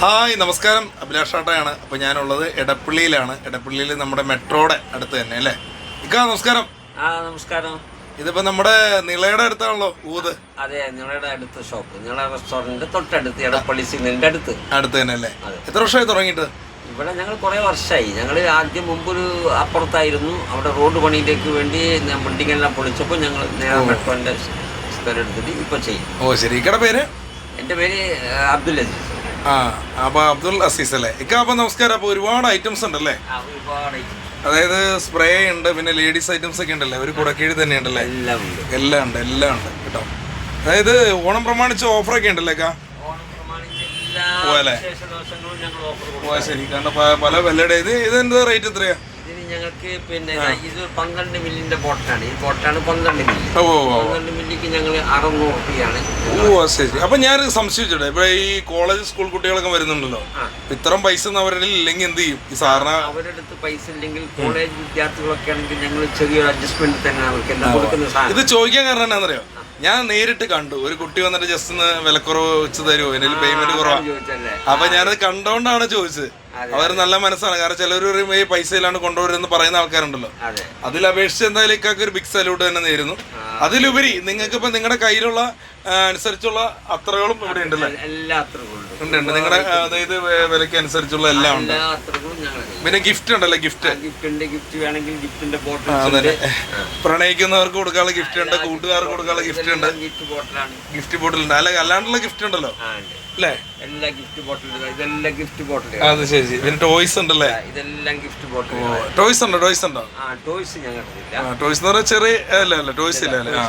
Hi നമസ്കാരം. അഭിലാഷ് ആട്ടയാണ് അപ്പോൾ ഞാനുള്ളത് എടപ്പള്ളിയിലാണ്. എടപ്പള്ളിയിൽ നമ്മുടെ മെട്രോയുടെ അടുത്ത് തന്നെ അല്ലേ? ഇക്കാ നമസ്കാരം. ആ നമസ്കാരം. ഇതിപ്പോ നമ്മുടെ നിളയുടെ അടുത്താണല്ലോ ഊത്. അതെ നിങ്ങളുടെ അടുത്ത് ഷോപ്പ് നിങ്ങളുടെ റെസ്റ്റോറന്റിന്റെ തൊട്ടടുത്ത് എടപ്പള്ളി സിഗ്നലിന്റെ അടുത്ത്. അടുത്ത് തന്നെ അല്ലേ? എത്ര വർഷമായി തുടങ്ങിയിട്ട്? ഇവിടെ ഞങ്ങൾ കുറേ വർഷമായി. ഞങ്ങൾ ആദ്യം മുമ്പൊരു അപ്പുറത്തായിരുന്നു. അവിടെ റോഡ് പണിയിലേക്ക് വേണ്ടി ബിൽഡിംഗ് എല്ലാം പൊളിച്ചപ്പോൾ ഞങ്ങൾ നേരെ മെട്രോന്റെ സ്ഥലം എടുത്തിട്ട് ഇപ്പൊ ചെയ്യും. ഓ ശരി. ഇക്കടെ പേര്? എന്റെ പേര് അബ്ദുൽ അസീസ്. ആ അപ്പോൾ അബ്ദുൾ അസീസ് അല്ലേ? ഇക്ക അപ്പൊ നമസ്കാരം. അപ്പൊ ഒരുപാട് ഐറ്റംസ് ഉണ്ടല്ലേ? അല്ലേ അതായത് സ്പ്രേ ഉണ്ട് പിന്നെ ലേഡീസ് ഐറ്റംസ് ഒക്കെ ഉണ്ടല്ലേ? ഒരു കുടക്കീഴ് തന്നെ ഉണ്ടല്ലേ? എല്ലാം ഉണ്ട്. എല്ലാം ഉണ്ട് കേട്ടോ. അതായത് ഓണം പ്രമാണിച്ച് ഓഫറൊക്കെ ഉണ്ടല്ലേ അക്ക പോലെ. ഓഫർ കൊടുക്കും. ഓ ശരി. കാരണം പല വിലയുടെ ഇത് എന്താ റേറ്റ് എത്രയാ? ഇതിന് ഞങ്ങൾക്ക് പിന്നെ ഇത് പന്ത്രണ്ട് മില്ലിന്റെ ബോട്ടാണ്. ഈ ബോട്ടാണ് പന്ത്രണ്ട് മില്ലി. പന്ത്രണ്ട് മില്ലിക്ക് ഞങ്ങൾ അറുന്നൂറ് റുപ്യാണ് ഓ ശരി. അപ്പൊ ഞാൻ സംശയിച്ചോട്ടെ ഇപ്പൊ ഈ കോളേജ് സ്കൂൾ കുട്ടികളൊക്കെ വരുന്നുണ്ടല്ലോ. ഇത്രയും പൈസ ഒന്നും അവരുടെ ഇല്ലെങ്കിൽ എന്ത് ചെയ്യും? ഈ സാറിന് അവരുടെ അടുത്ത് പൈസ ഇല്ലെങ്കിൽ കോളേജ് വിദ്യാർത്ഥികളൊക്കെ ആണെങ്കിൽ ഞങ്ങൾ ചെറിയൊരു അഡ്ജസ്റ്റ്മെന്റ് തന്നെ അവർക്ക് എല്ലാം കൊടുക്കുന്ന സാധനം. ഇത് ചോദിക്കാൻ കാരണം എന്താണെന്നറിയോ? ഞാൻ നേരിട്ട് കണ്ടു. ഒരു കുട്ടി വന്നിട്ട് ജസ്റ്റ് ഒന്ന് വിലക്കുറവ് വെച്ച് തരുമോ എന്റെ പേയ്മെന്റ് കുറവാ. അപ്പൊ ഞാനത് കണ്ടോണ്ടാണ് ചോദിച്ചത്. അവർ നല്ല മനസ്സാണ്. കാരണം ചിലർ ഈ പൈസ ഇല്ലാണ്ട് കൊണ്ടുവരുമെന്ന് പറയുന്ന ആൾക്കാരുണ്ടല്ലോ. അതെ. അതിൽ അപേക്ഷിച്ച് എന്തായാലും ഇക്കാക്ക് ഒരു ബിഗ് സല്യൂട്ട് തന്നെ നേരുന്നു. അതിലുപരി നിങ്ങൾക്ക് ഇപ്പൊ നിങ്ങളുടെ കയ്യിലുള്ള അനുസരിച്ചുള്ള അത്രകളും ഇവിടെ ഉണ്ടല്ലേ? എല്ലാ അത്രകളും ഉണ്ട്. ഉണ്ട് നിങ്ങളുടെ അതായത് വിലക്ക് വിലയ്ക്ക് അനുസരിച്ചുള്ള എല്ലാം ഉണ്ട്. എല്ലാ അത്രകളും ഞങ്ങൾ പിന്നെ ഗിഫ്റ്റ് ഉണ്ടല്ലേ ഗിഫ്റ്റ് ഗിഫ്റ്റ് ഉണ്ട്. ഗിഫ്റ്റ് വേണമെങ്കിൽ ഗിഫ്റ്റിന്റെ ബോട്ടിൽ പ്രണയിക്കുന്നവർക്ക് കൊടുക്കാനുള്ള ഗിഫ്റ്റ് ഉണ്ട് കൂട്ടുകാർക്ക് കൊടുക്കാനുള്ള ഗിഫ്റ്റ് ഉണ്ട്. ഗിഫ്റ്റ് ബോട്ടിലാണ് ഗിഫ്റ്റ് ബോട്ടിൽ ഉണ്ട്. അല്ല അല്ലാണ്ടുള്ള ഗിഫ്റ്റ് ഉണ്ടല്ലോ. അല്ലേ? എല്ലാ ഗിഫ്റ്റ് ബോട്ടിൽ ഇതെല്ലാം ഗിഫ്റ്റ് ബോട്ടിൽ അത് ശരി പിന്നെ ടോയ്സ് ഉണ്ടല്ലേ? ഇതെല്ലാം ഗിഫ്റ്റ് ബോട്ടിൽ ടോയ്സ് ഉണ്ടോ? ടോയ്സ് ഉണ്ടോ? ആ ടോയ്സ് ഞങ്ങൾക്കില്ല ടോയ്സ് എന്ന് പറഞ്ഞാൽ ചെറിയ അല്ല അല്ല ടോയ്സ് ഇല്ല അല്ലേ?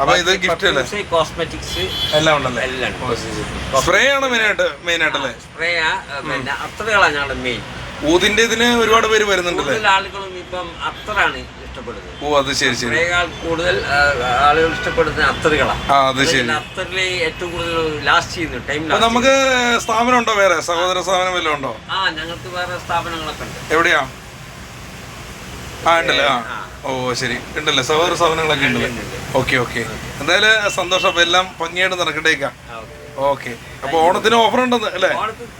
അപ്പൊ ഇത് ഗിഫ്റ്റ് അല്ലേ? കോസ്മെറ്റിക്സ് എല്ലാം ഉണ്ടല്ലേ? എല്ലാം സ്പ്രേ ആണ് മെയിൻ ആയിട്ട് മെയിൻ ആയിട്ടല്ലേ സ്പ്രേ പിന്നെ അത്രകളാണ് ഞങ്ങളുടെ മെയിൻ ഊതിന്റെ ഇതിന് ഒരുപാട് പേര് വരുന്നുണ്ടല്ലേ? ആളുകളും ഇപ്പം അത്രയാണ് ഇഷ്ടപ്പെടുന്നത്. ഓ അത് ശരി ശരി. കൂടുതൽ ആളുകൾ ഇഷ്ടപ്പെടുന്ന അത്തറുകളാണ് ആ അത് ശരി. അത്തറിലെ ഏറ്റവും കൂടുതൽ ലാസ്റ്റ് ചെയ്യുന്ന ടൈം നമുക്ക് സ്ഥാപനം ഉണ്ടോ വേറെ? സഹോദര സ്ഥാപനം വല്ലതും ഉണ്ടോ? ആ ഞങ്ങൾക്ക് വേറെ സ്ഥാപനങ്ങളൊക്കെ ഉണ്ട്. എവിടെയാ? ആ ഉണ്ടല്ലേ? ആ ഓ ശരി. ഉണ്ടല്ലേ? സഹോദര സ്ഥാപനങ്ങളൊക്കെ ഉണ്ടല്ലേ? Okay okay. എന്തായാലും സന്തോഷം. അപ്പൊ എല്ലാം ഭംഗിയായിട്ട് നടക്കട്ടേക്കാം. ഓക്കെ. അപ്പൊ ഓണത്തിന് ഓഫർ ഉണ്ടെന്ന് അല്ലേ?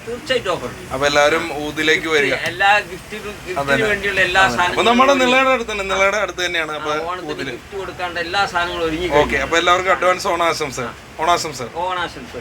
തീർച്ചയായിട്ടും ഓഫർ അപ്പൊ എല്ലാവരും ഊതിലേക്ക് വരിക. എല്ലാ ഗിഫ്റ്റിനും എല്ലാ നമ്മുടെ നിളയുടെ അടുത്ത് തന്നെ നിളയുടെ അടുത്ത് തന്നെയാണ് അപ്പൊ ഓണത്തിന് ഗിഫ്റ്റ് കൊടുക്കാണ്ട് എല്ലാ സാധനങ്ങളും ഒരുങ്ങി ഓക്കെ. അപ്പൊ എല്ലാവർക്കും അഡ്വാൻസ് ഓണാശംസ ഓണാശംസ ഓണാശംസ